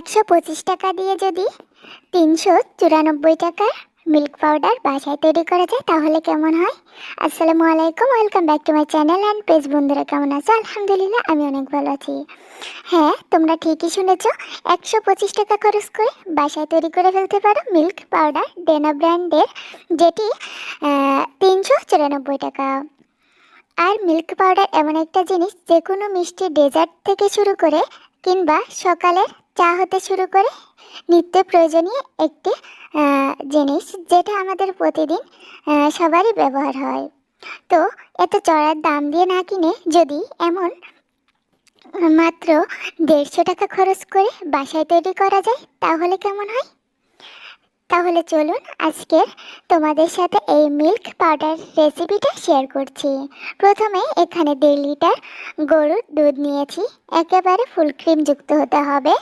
একশো পঁচিশ টাকা দিয়ে যদি তিনশো চুরানব্বই টাকার মিল্ক পাউডার বাসায় তৈরি করা যায়, তাহলে কেমন হয়? আসসালামু আলাইকুম, welcome back to my channel and page. বন্ধুরা, কেমন আছো? আলহামদুলিল্লাহ, আমি অনেক ভালো আছি। হ্যাঁ তোমরা ঠিকই শুনেছ, একশো পঁচিশ টাকা খরচ করে বাসায় তৈরি করে ফেলতে পারো মিল্ক পাউডার ডেনা ব্র্যান্ডের, যেটি তিনশো চুরানব্বই টাকা। আর মিল্ক পাউডার এমন একটা জিনিস যে কোনো মিষ্টি ডেজার্ট থেকে শুরু করে কিংবা সকালের চা হতে শুরু করে নিত্য প্রয়োজনীয় একটি জিনিস যেটা আমাদের প্রতিদিন সবারই ব্যবহার হয়। তো এত চড়ার দাম দিয়ে না কিনে যদি এমন মাত্র দেড়শো টাকা খরচ করে বাসায় তৈরি করা যায়, তাহলে কেমন হয়? তাহলে চলুন আজকের তোমাদের সাথে এই মিল্ক পাউডার রেসিপিটা শেয়ার করছি। প্রথমে এখানে দেড় লিটার গরুর দুধ নিয়েছি, একেবারে ফুল ক্রিম যুক্ত হতে হবে।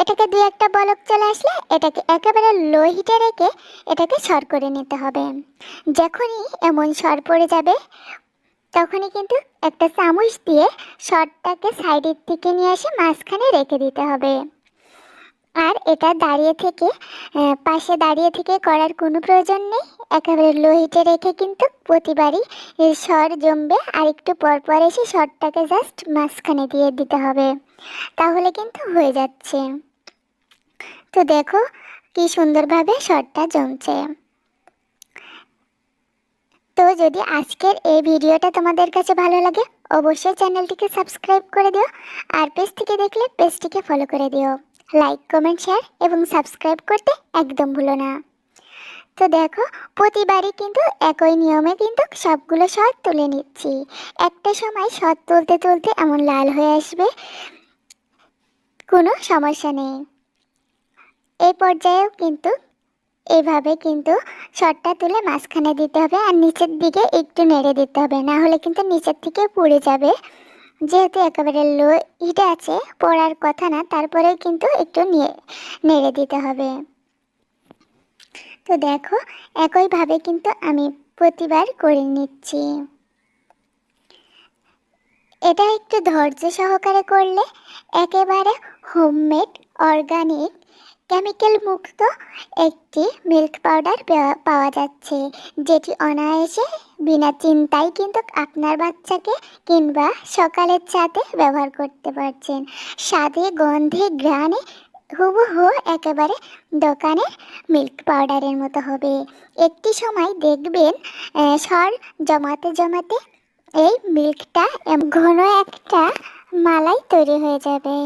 এটাকে দুই একটা বলক চলে আসলে এটাকে একেবারে লো হিটে রেখে এটাকে সর করে নিতে হবে। যখনই এমন সর পড়ে যাবে, তখনই কিন্তু একটা চামচ দিয়ে সরটাকে সাইডের থেকে নিয়ে এসে মাঝখানে রেখে দিতে হবে। আর এটা দাঁড়িয়ে থেকে পাশে দাঁড়িয়ে থেকে করার কোনো প্রয়োজন নেই। একেবারে লো হিটে রেখে কিন্তু প্রতিবারই স্বর জমবে। আর একটু পর পর এসে স্বরটাকে জাস্ট মাঝখানে দিয়ে দিতে হবে। তাহলে কিন্তু হয়ে যাচ্ছে। তো দেখো কি সুন্দরভাবে স্বরটা জমছে। তো যদি আজকের এই ভিডিওটা তোমাদের কাছে ভালো লাগে, অবশ্যই চ্যানেলটিকে সাবস্ক্রাইব করে দিও আর পেজ থেকে দেখলে পেজটিকে ফলো করে দিও। লাইক কমেন্ট শেয়ার এবং সাবস্ক্রাইব করতে একদম ভুলো না। তো দেখো, প্রতিবারই কিন্তু একই নিয়মে কিন্তু সবগুলো শট তুলে নিচ্ছি। একটা সময় শট তুলতে তুলতে এমন লাল হয়ে আসবে, কোনো সমস্যা নেই। এই পর্যায়েও কিন্তু, এইভাবে কিন্তু শটটা তুলে মাঝখানে দিতে হবে আর নিচের দিকে একটু নেড়ে দিতে হবে। না হলে কিন্তু নিচের থেকে পুড়ে যাবে। যেহেতু একেবারে লো হিটে আছে, পড়ার কথা না, তারপরেও কিন্তু একটু নিয়ে, নেড়ে দিতে হবে। তো দেখো, একইভাবে কিন্তু আমি প্রতিবার করে নিচ্ছি। এটা একটু ধৈর্য সহকারে করলে একেবারে হোমমেড, অর্গানিক কেমিক্যাল মুক্ত একটি মিল্ক পাউডার পাওয়া যাচ্ছে, যেটি অনায়াসে বিনা চিন্তায় কিন্তু আপনার বাচ্চাকে কিংবা সকালের চাতে ব্যবহার করতে পারছেন। স্বাদে, গন্ধে, ঘ্রাণে হুবহু একেবারে দোকানে মিল্ক পাউডারের মতো হবে। একটি সময় দেখবেন সর জমাতে জমাতে এই মিল্কটা ঘন একটা মালাই তৈরি হয়ে যাবে।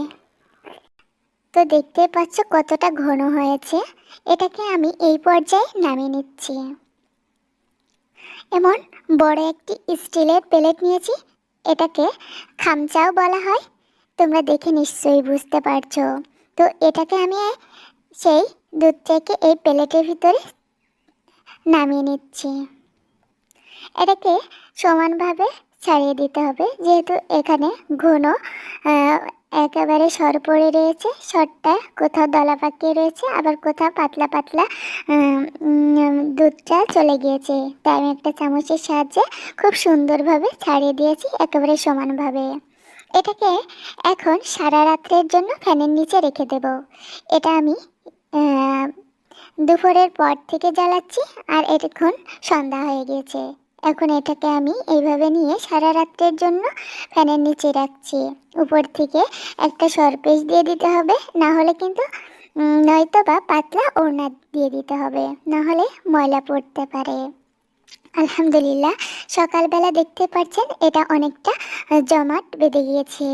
তো দেখতে পাচ্ছ কতটা ঘন হয়েছে। এটাকে আমি এই পর্যায়ে নামিয়ে নিচ্ছি। এমন বড় একটি স্টিলের প্লেট নিয়েছি, এটাকে খামচাও বলা হয়। তোমরা দেখে নিশ্চয়ই বুঝতে পারছ। তো এটাকে আমি সেই দুধ থেকে এই প্লেটের ভিতরে নামিয়ে নিচ্ছি। এটাকে সমানভাবে ছাড়িয়ে দিতে হবে। যেহেতু এখানে ঘন একেবারে সর পড়ে রয়েছে, সরটা কোথাও দলা পাকিয়ে রয়েছে, আবার কোথাও পাতলা পাতলা দুধটা চলে গিয়েছে। তাই আমি একটা চামচের সাহায্যে খুব সুন্দরভাবে ছাড়িয়ে দিয়েছি, একেবারে সমানভাবে। এটাকে এখন সারা রাত্রের জন্য ফ্যানের নিচে রেখে দেব। এটা আমি দুপুরের পর থেকে জ্বালাচ্ছি, আর এখন সন্ধ্যা হয়ে গিয়েছে। এখন এটাকে আমি এইভাবে নিয়ে সারা রাত্রের জন্য ফ্যানের নিচে রাখছি। উপর থেকে একটা সরপেশ দিয়ে দিতে হবে, না হলে কিন্তু নয়তো বা পাতলা ওড়না দিয়ে দিতে হবে, না হলে ময়লা পড়তে পারে। আলহামদুলিল্লাহ, সকালবেলা দেখতে পাচ্ছেন এটা অনেকটা জমাট বেঁধে গিয়েছে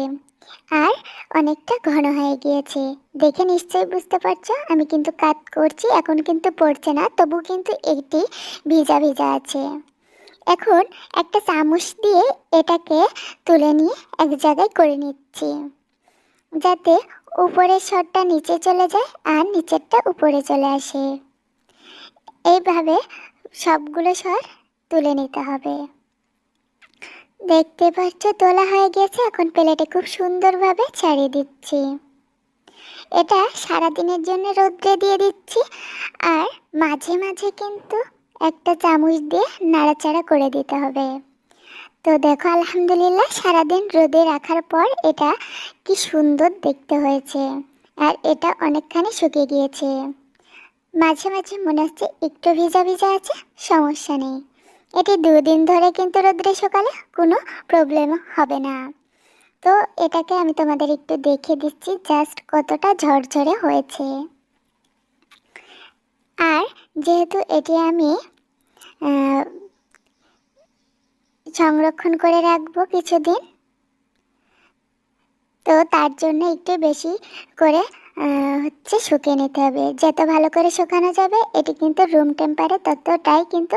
আর অনেকটা ঘন হয়ে গিয়েছে। দেখে নিশ্চয়ই বুঝতে পারছ, আমি কিন্তু কাট করছি, এখন কিন্তু পড়ছে না, তবু কিন্তু এটি ভিজা ভিজা আছে। এখন একটা চামচ দিয়ে এটাকে তুলে নিয়ে এক জায়গায় করে নিচ্ছি। যাতে উপরের শটটা নিচে চলে যায় আর নিচেরটা উপরে চলে আসে। এইভাবে সবগুলো স্বর তুলে নিতে হবে। দেখতে পাচ্ছ তোলা হয়ে গেছে, এখন প্লেটে খুব সুন্দরভাবে ছাড়িয়ে দিচ্ছি। এটা সারাদিনের জন্য রোদ্রে দিয়ে দিচ্ছি, আর মাঝে মাঝে কিন্তু একটা চামচ দিয়ে নাড়াচাড়া করে দিতে হবে। তো দেখো, আলহামদুলিল্লাহ সারাদিন রোদে রাখার পর এটা কি সুন্দর দেখতে হয়েছে। আর এটা অনেকখানি শুকিয়ে গিয়েছে। মাঝে মাঝে মনে হচ্ছে একটু ভিজা ভিজা আছে, সমস্যা নেই। এটি দুদিন ধরে কিন্তু রোদ্রে শুকালে কোনো প্রবলেম হবে না। তো এটাকে আমি তোমাদের একটু দেখে দিচ্ছি জাস্ট কতটা ঝরঝরে হয়েছে। আর যেহেতু এটি আমি সংরক্ষণ করে রাখব কিছুদিন। তো তার জন্য একটু বেশি করে হচ্ছে শুকিয়ে নিতে হবে। যত ভালো করে শুকানো যাবে, এটি কিন্তু রুম টেম্পারে ততটাই কিন্তু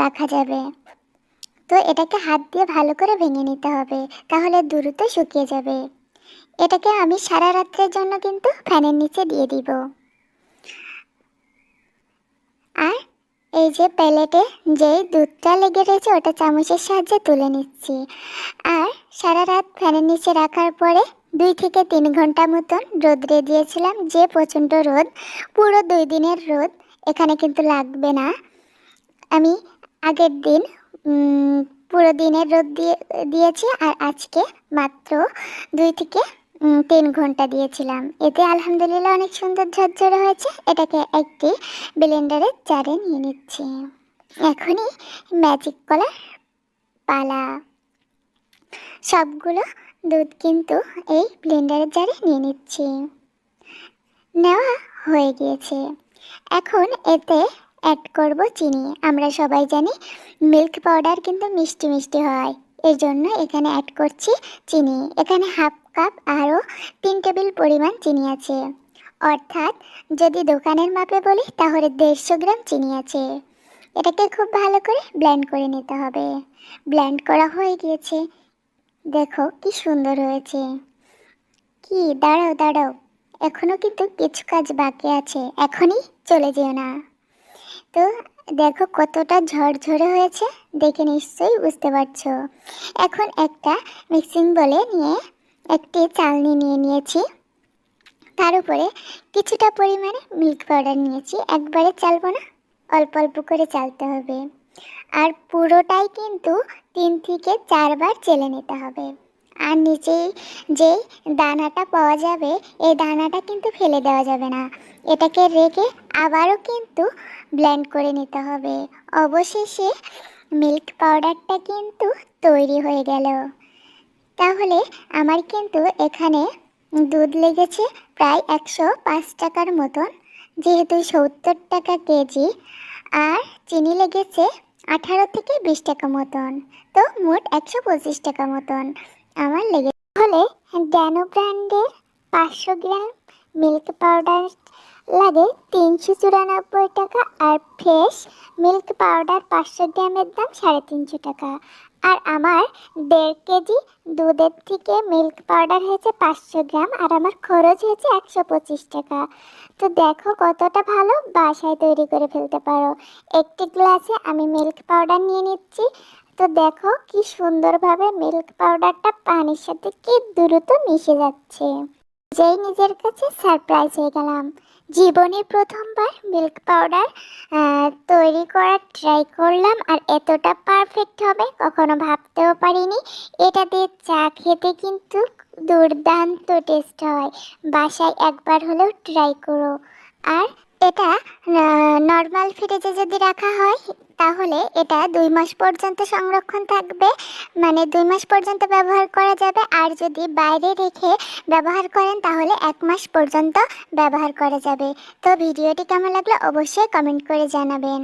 রাখা যাবে। তো এটাকে হাত দিয়ে ভালো করে ভেঙে নিতে হবে, তাহলে দ্রুত শুকিয়ে যাবে। এটাকে আমি সারা রাত্রের জন্য কিন্তু ফ্যানের নিচে দিয়ে দিব। আর এই যে প্লেটে যে দুধটা লেগে রয়েছে, ওটা চামচের সাহায্যে তুলে নিচ্ছি। আর সারা রাত ফ্যানের নিচে রাখার পরে দুই থেকে তিন ঘণ্টা মতন রোদ্রে দিয়েছিলাম, যে প্রচণ্ড রোদ, পুরো দুই দিনের রোদ এখানে কিন্তু লাগবে না। আমি আগের দিন পুরো দিনের রোদ দিয়ে, দিয়েছি, আর আজকে মাত্র দুই থেকে তিন ঘণ্টা দিয়েছিলাম। এতে আলহামদুলিল্লাহ অনেক সুন্দর ঝরঝরে হয়েছে। এটাকে একটি ব্লেন্ডারে চারে নিয়ে নিচ্ছি। এখনই ম্যাজিক কলার পালা। সবগুলো দুধ কিন্তু এই ব্লেন্ডারের জারে নিয়ে নিচ্ছি। নেওয়া হয়ে গিয়েছে। এখন এতে অ্যাড করব চিনি। আমরা সবাই জানি মিল্ক পাউডার কিন্তু মিষ্টি মিষ্টি হয়। এর জন্য এখানে অ্যাড করছি চিনি। এখানে হাফ কাপ আরও তিন টেবিল পরিমাণ চিনি আছে। অর্থাৎ যদি দোকানের মাপে বলি, তাহলে দেড়শো গ্রাম চিনি আছে। এটাকে খুব ভালো করে ব্লেন্ড করে নিতে হবে। ব্লেন্ড করা হয়ে গিয়েছে। দেখো কি সুন্দর হয়েছে। কি, দাঁড়াও দাঁড়াও। এখনও কিন্তু কিছু কাজ বাকি আছে। এখনই চলে যেও না। তো দেখো কতটা ঝরঝরে হয়েছে। দেখে নিশ্চয়ই বুঝতে পারছ। এখন একটা মিক্সিং বলে নিয়ে একটি চালনি নিয়ে নিয়েছি। তার উপরে কিছুটা পরিমাণে মিল্ক পাউডার নিয়েছি। একবারে চালবো না, অল্প অল্প করে চালতে হবে। আর পুরোটাই কিন্তু তিন থেকে চারবার চেলে নিতে হবে। আর নিচে যে দানাটা পাওয়া যাবে, এই দানাটা কিন্তু ফেলে দেওয়া যাবে না। এটাকে রেখে আবারও কিন্তু ব্লেন্ড করে নিতে হবে। অবশেষে মিল্ক পাউডারটা কিন্তু তৈরি হয়ে গেল। তাহলে আমার কিন্তু এখানে দুধ লেগেছে প্রায় একশো পাঁচ টাকার মতন, যেহেতু সত্তর টাকা কেজি, আর চিনি লেগেছে আঠারো থেকে বিশ টাকা মতন, তো মোট একশো পঁচিশ টাকা মতন আমার লেগে তাহলে ড্যানো ব্র্যান্ডের পাঁচশো গ্রাম মিল্ক পাউডার লাগে তিনশো চুরানব্বই টাকা, আর ফ্রেশ মিল্ক পাউডার পাঁচশো গ্রামের দাম সাড়ে তিনশো টাকা। আর আমার দেড় কেজি দুধের থেকে মিল্ক পাউডার হয়েছে পাঁচশো গ্রাম আর আমার খরচ হয়েছে একশো পঁচিশ টাকা। তো দেখো কতটা ভালো, বাসায় তৈরি করে ফেলতে পারো। একটি গ্লাসে আমি মিল্ক পাউডার নিয়ে নিচ্ছি। তো দেখো কি সুন্দরভাবে মিল্ক পাউডারটা পানির সাথে কি দ্রুত মিশে যাচ্ছে। যেই নিজের কাছে সারপ্রাইজ হয়ে গেলাম। জীবনে প্রথমবার মিল্ক পাউডার তৈরি করার ট্রাই করলাম আর এতটা পারফেক্ট হবে কখনো ভাবতেও পারিনি। এটা দিয়ে চা খেতে কিন্তু দুর্দান্ত টেস্ট হয়। বাসায় একবার হলেও ট্রাই করো। আর এটা নর্মাল ফ্রিজে যদি রাখা হয় তাহলে এটা দুই মাস পর্যন্ত সংরক্ষণ থাকবে। মানে দুই মাস পর্যন্ত ব্যবহার করা যাবে। আর যদি বাইরে রেখে ব্যবহার করেন, তাহলে এক মাস পর্যন্ত ব্যবহার করা যাবে। তো ভিডিওটি কেমন লাগল অবশ্যই কমেন্ট করে জানাবেন।